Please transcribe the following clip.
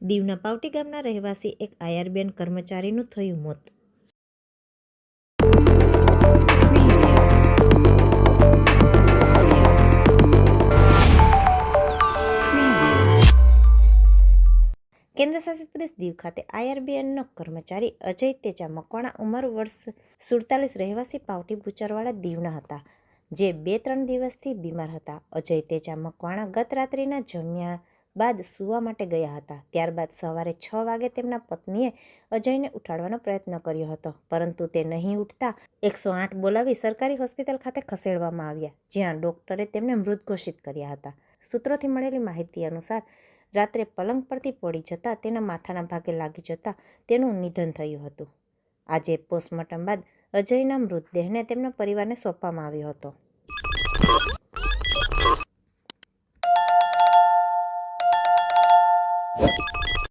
દીવના પાવટી ગામના રહેવાસી એક આયરબેન કર્મચારીનું થયું મોત. કેન્દ્ર શાસિત પ્રદેશ દીવ ખાતે આઈઆરબીએનનો કર્મચારી અજય તેજા મકવાણા ઉંમર વર્ષ સુડતાલીસ રહેવાસી પાવટી બુચરવાળા દીવના હતા, જે બે ત્રણ દિવસથી બીમાર હતા. અજય તેજા મકવાણા ગત રાત્રિના જમ્યા બાદ સૂવા માટે ગયા હતા. ત્યારબાદ સવારે છ વાગે તેમના પત્નીએ અજયને ઉઠાડવાનો પ્રયત્ન કર્યો હતો, પરંતુ તે નહીં ઉઠતા એકસો આઠ બોલાવી સરકારી હોસ્પિટલ ખાતે ખસેડવામાં આવ્યા, જ્યાં ડોક્ટરે તેમને મૃત ઘોષિત કર્યા હતા. સૂત્રોથી મળેલી માહિતી અનુસાર, રાત્રે પલંગ પરથી પડી જતાં તેના માથાના ભાગે લાગી જતાં તેનું નિધન થયું હતું. આજે પોસ્ટમોર્ટમ બાદ અજયના મૃતદેહને તેમના પરિવારને સોંપવામાં આવ્યો હતો. you